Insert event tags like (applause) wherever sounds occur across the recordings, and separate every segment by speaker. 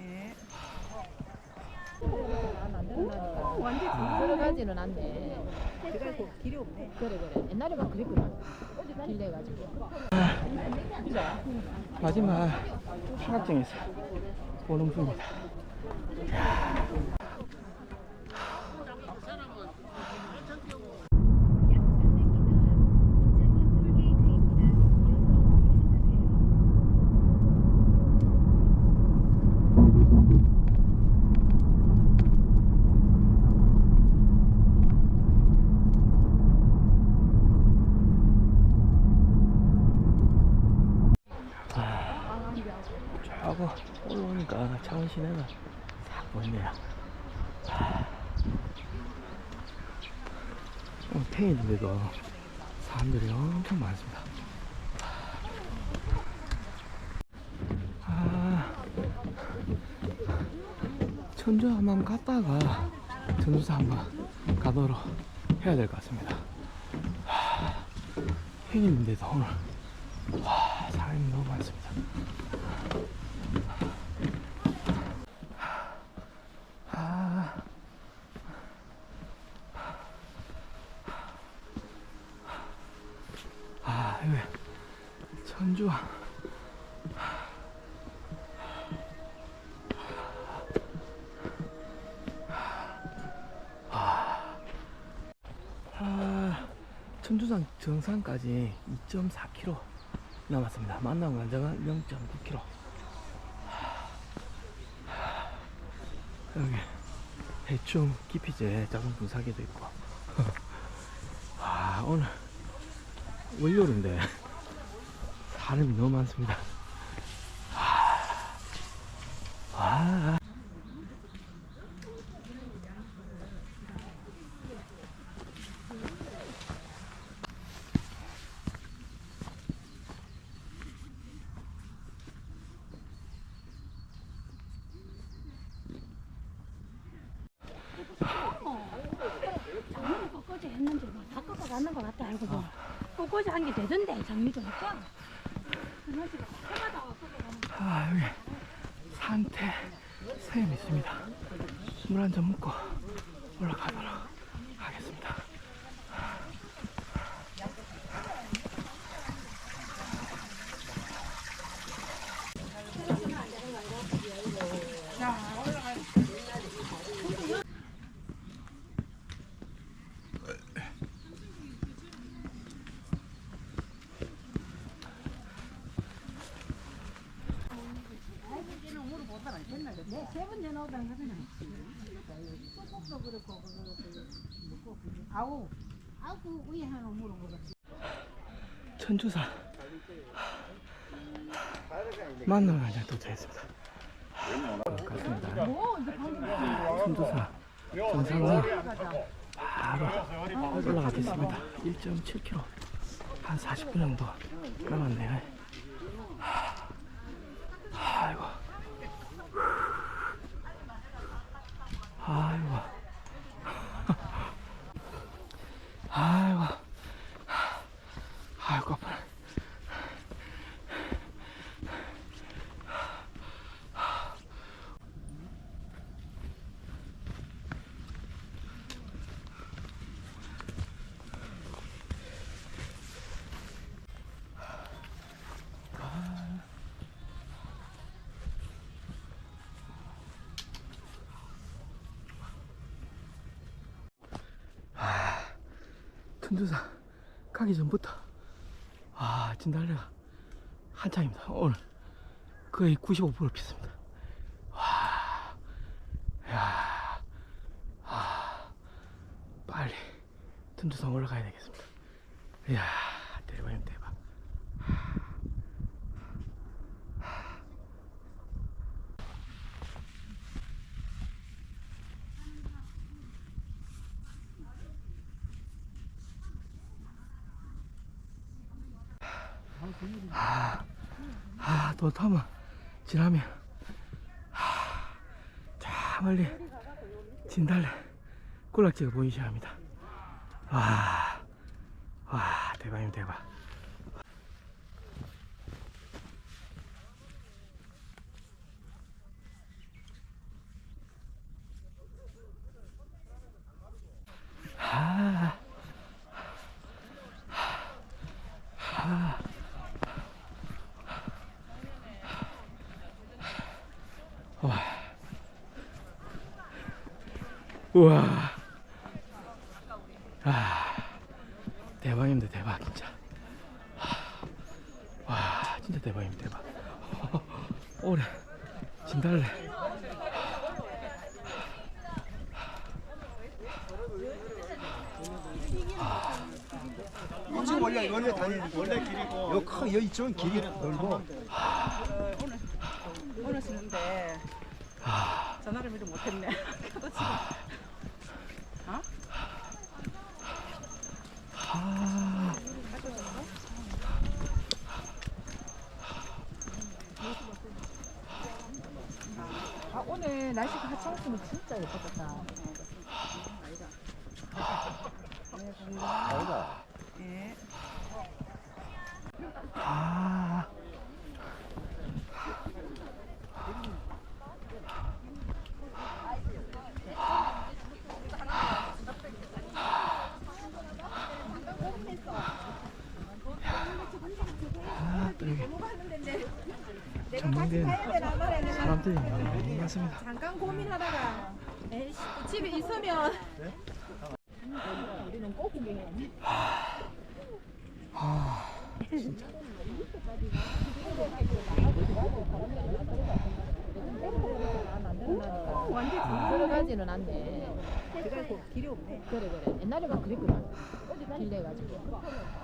Speaker 1: 예.
Speaker 2: 들어가지는 않네.
Speaker 1: 들어가고 길이 없네.
Speaker 2: 그래 그래. 옛날에 막 그랬거든. 길래 가지고.
Speaker 3: 마지막 파각정에서 보는 뷰입니다. 저거 올라오니까 창원 시내가 싹 보이네요. 하. 오늘 팽이인데도 사람들이 엄청 많습니다. 아, 천주 한번 갔다가 전주사 한번 가도록 해야 될 것 같습니다. 팽이인데도 오늘 와, 천주산 정상까지 2.4km 남았습니다. 만남 관장은 0.9km. 여기 해충 기피제 작은 분사기도 있고. 아, 오늘 월요일인데 사람이 너무 많습니다.
Speaker 4: 꽃꽂이 했는데 막다 꺾어 갔는 것 같다 알고 보면 꽃꽂이 한 게 되던데 장미 좀 할까? 그날씨가 해마다 꺾어가는
Speaker 3: 아, 여기 산태 샘 있습니다. 물 한 잔 먹고 올라가도록 하겠습니다.
Speaker 4: 세번 전화 오다는 거잖아 꽃도 그렇고 그거 아우 아우 그 위에 하나 물어보겠지
Speaker 3: 천주사 만남 가장 도착했습니다. 갔습니다. 천주사 정상으로 바로 올라가겠습니다. 1.7km 한 40분 정도 남았네요. 아이고. 아 천주사 가기 전부터. 아 진달래가 한창입니다 오늘. 거의 95% 피었습니다. 와, 야, 아, 빨리 천주산 올라가야 되겠습니다. 이야 버터만 지나면 하, 저 멀리 진달래 꼬락지가 보이셔야 합니다. 와, 와 대박입니다 대박. 아, 우와. 아. 대박입니다, 대박, 진짜. 와, 진짜 대박입니다, 대박. (laughs) 오래. 진달래.
Speaker 5: 지금 원래 원래 다니 원래 길이고 여기 여기 이쪽은 길이 넓고
Speaker 1: 오늘 쓰는데 전화를 미리 못했네. (laughs) 카드 치고. 어?
Speaker 3: 아.
Speaker 2: 아 오늘 날씨가 하창수는 진짜 예뻤겠다.
Speaker 1: 예.
Speaker 3: 아. 아, 또 여기 전망대는 사람들이 너무 많습니다.
Speaker 4: 잠깐 고민하다가 에이씨 또 집에 있으면
Speaker 3: 아, 진짜.
Speaker 2: 들어가지는 않네.
Speaker 1: 들어갈 곳 길이 없네.
Speaker 2: 그래 그래. 옛날에만 그랬거든. 길래 가지고.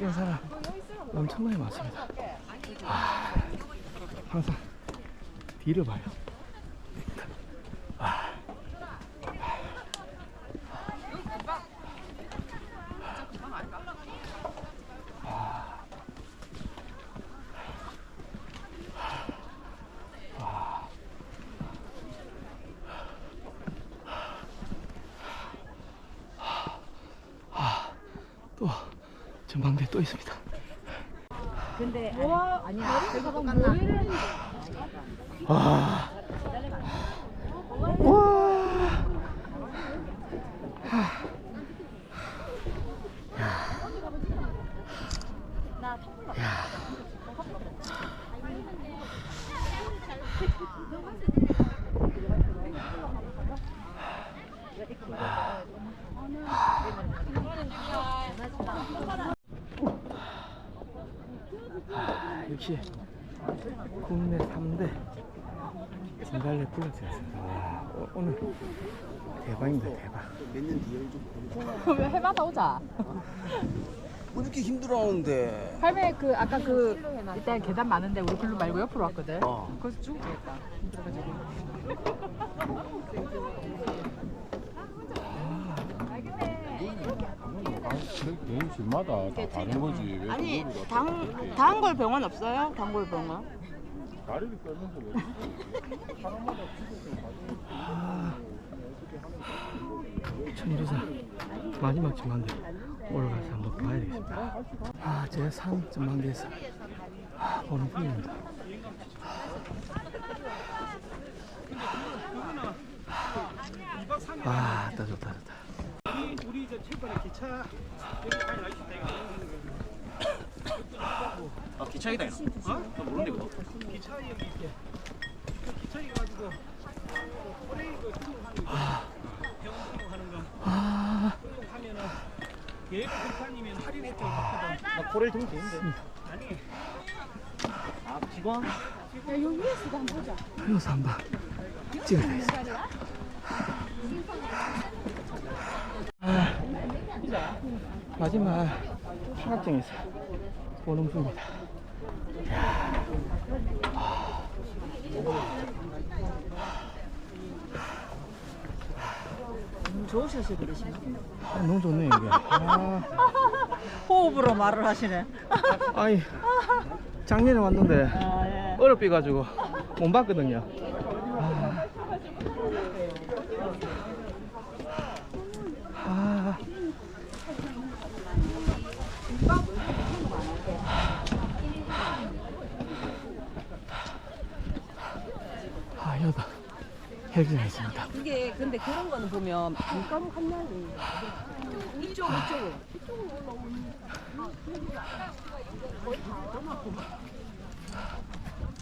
Speaker 3: 는 사람 엄청나게 많습니다. 아, 항상 뒤를 봐요. 전망대 또 있습니다.
Speaker 2: 근데 뭐 아니야. 그거 똑같나?
Speaker 3: 와. 와. 아, 역시 국내 3대 진달래 플러스였습니다. 와, 오- 오늘 대박입니다, 대박.
Speaker 5: 몇년 뒤에 좀
Speaker 2: 왜 해마다 오자.
Speaker 5: 뭐 이렇게 힘들어하는데
Speaker 2: 할매 그 아까 그 일단 계단 많은데 우리 글로 말고 옆으로 왔거든.
Speaker 5: 어.
Speaker 2: 거기서 죽을 겠다 힘들어가지고.
Speaker 6: 집마다 다 다른 거지. 왜
Speaker 7: 아니
Speaker 6: 그거를
Speaker 7: 당
Speaker 6: 갖다
Speaker 7: 단골 병원 없어요? 단골 병원?
Speaker 6: 다리를 떨면서 왜 사람마다
Speaker 3: 천주산 마지막 전망대 올라가서 한번 봐야 되겠습니다. 아, 제산 전망대에서 아, 보는 풍경입니다. 아, 좋다, 좋다, 좋다.
Speaker 5: 우리 저 최근에 기차 여기까지 나있다 아 기차이다 이거 어? 나 모르는데 이거. 기차 여기 있게. 기차 가지고 올해 그 등록하는 거. 병원 등록하는 거.
Speaker 3: 아,
Speaker 5: 등록하면은 예비 불판이면 할인 혜택을 받거든. 나 고래 등록 되는데. 아니. 아 직원?
Speaker 3: 여기서 한번 찍어야 되겠습니다. 아, 마지막 삼각정에서 보는 풍입니다.
Speaker 1: 좋으셔서 그러시나?
Speaker 3: 아, 너무 좋네 이게. 아,
Speaker 1: 호흡으로 말을 하시네.
Speaker 3: 아이 작년에 왔는데
Speaker 1: 아, 예.
Speaker 3: 어렵게 가지고 못 봤거든요. 아. 아, 여다 헬기가 있습니다.
Speaker 2: 이게 근데 그런 거는 보면 물가로 한 날이 이쪽 이쪽으로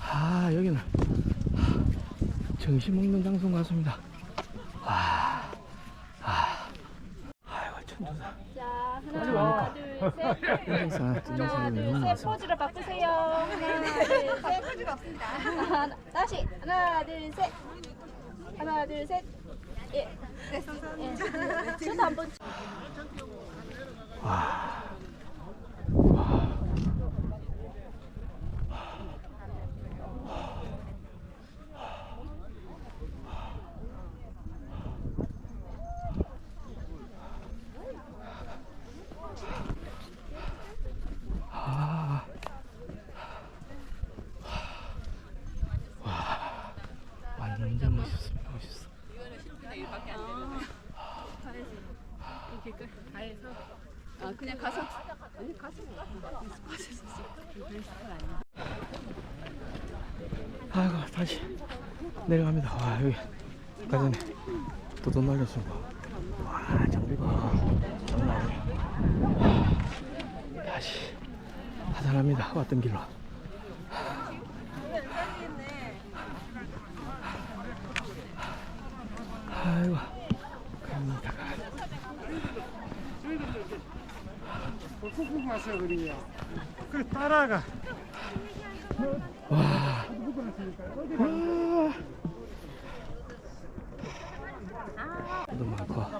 Speaker 3: 아, 여기는 정신 먹는 장소인 것 같습니다. 아, 아, 아이고, 천조사.
Speaker 2: 자 하나 둘 셋.
Speaker 3: 천조사, 천조사 너무 많습니다.
Speaker 2: 포즈를 바꾸세요. 하나 둘셋. 하나 다시. 하나 둘 셋 하나 둘 셋 예. 예. 저도 한번
Speaker 3: 아, 와, 완전 멋있습니다. 멋있어.
Speaker 2: 아 그냥 가서
Speaker 3: 아이고, 다시 내려갑니다. 와, 여기 아까 전에 도둑 날렸습니다. 와, 장비가 장난. 다시 하산합니다. 왔던 길로. 아이고, 갑니다.
Speaker 6: 푹푹 마셔 그러냐. 그 따라가.
Speaker 3: 와. 너무 많고. 아.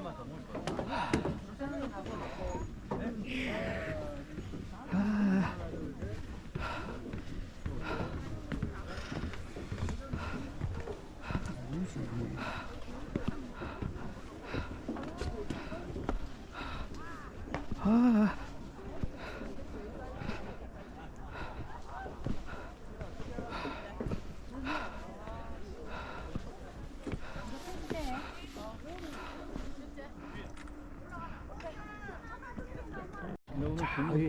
Speaker 3: 아. 자, 여기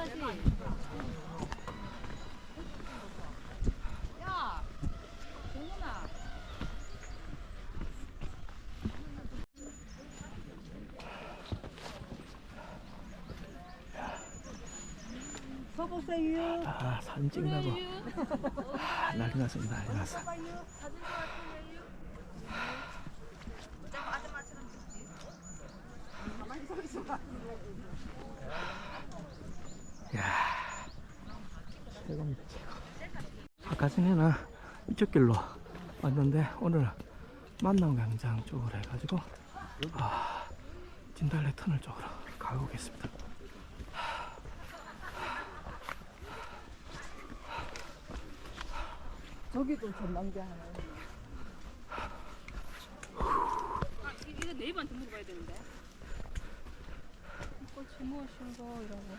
Speaker 1: 보세요.
Speaker 3: 아, 사진 찍는다고. 아, 난리 났습니다. 난리 났어. 야, 최고입니다, 최고. 아까 전에는 이쪽 길로 왔는데 오늘 만남 광장 쪽으로 해가지고 아, 진달래 터널 쪽으로 가고 있습니다.
Speaker 1: 저기도 전망대 하나.
Speaker 2: 이거 네이버한테 물어봐야 되는데 이거 주무하신 거 이러고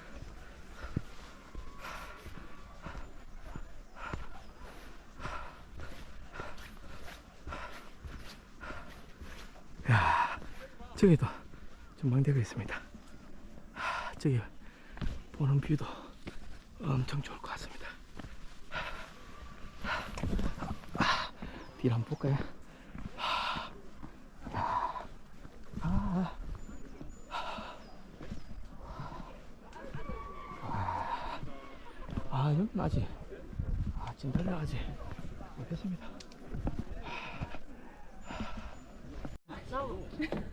Speaker 3: 야, 저기도 전망대가 있습니다. 하, 저기 보는 뷰도 엄청 좋을 것 같습니다. 뒤를 한번 볼까요? 아, 아, 아, 여기는 아직, 아, 진달래 아직 못했습니다.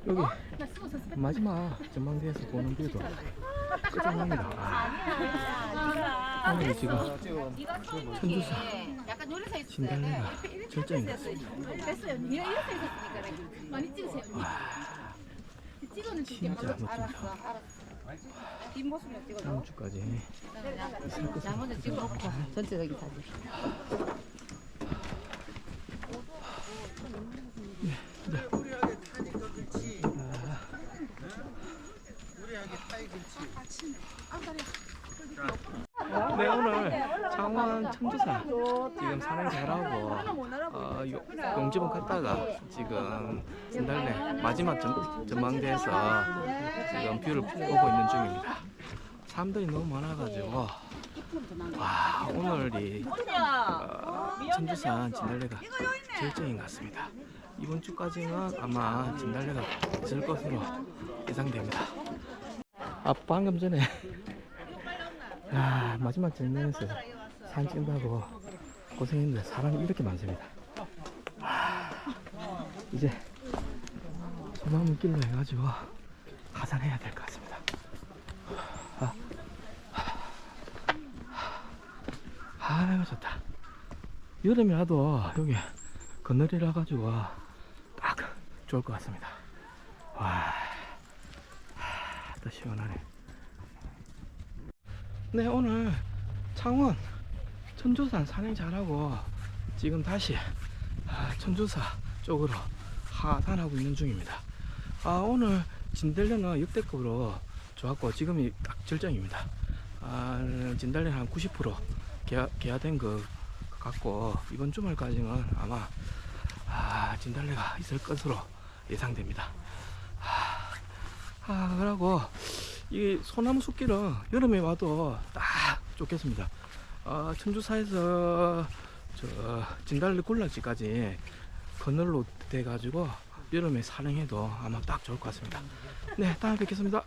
Speaker 3: 여기 마지막 전망대에서 보는 뷰도 끝장납니다. 아, 오늘 지금 천주사. 진달래가
Speaker 2: 줄게.
Speaker 3: 진짜 멋집니다. 다음 주까지.
Speaker 2: 나 먼저 찍어놓고 전체적인 사진.
Speaker 3: 네 오늘 창원 천주사 지금 산행 잘하고 어, 요- 용지봉 갔다가 지금 진달래 마지막 전, 전망대에서 지금 뷰를 보고 있는 중입니다. 사람들이 너무 많아가지고 와 오늘이 어, 천주산 진달래가 절정인 것 같습니다. 이번 주까지는 아마 진달래가 있을 것으로 예상됩니다. 아 방금 전에 야 마지막 장면에서 사진 찍는다고 고생했는데 사람이 이렇게 많습니다. 하, 이제 소나무 길로 해가지고 가산해야 될 것 같습니다. 아, 아 이고 좋다. 여름이라도 여기 그늘이라 가지고 딱 좋을 것 같습니다. 와, 하, 또 시원하네. 네 오늘 창원 천주산 산행 잘하고 지금 다시 아, 천주사 쪽으로 하산하고 있는 중입니다. 아 오늘 진달래는 역대급으로 좋았고 지금이 딱 절정입니다. 아, 진달래는 한90% 개화, 개화된 것 같고 이번 주말까지는 아마 아, 진달래가 있을 것으로 예상됩니다. 아, 아 그러고 이 소나무 숲길은 여름에 와도 딱 좋겠습니다. 어, 천주사에서 저 진달래 군락지까지 그늘로 돼가지고 여름에 산행해도 아마 딱 좋을 것 같습니다. 네, 다음에 뵙겠습니다.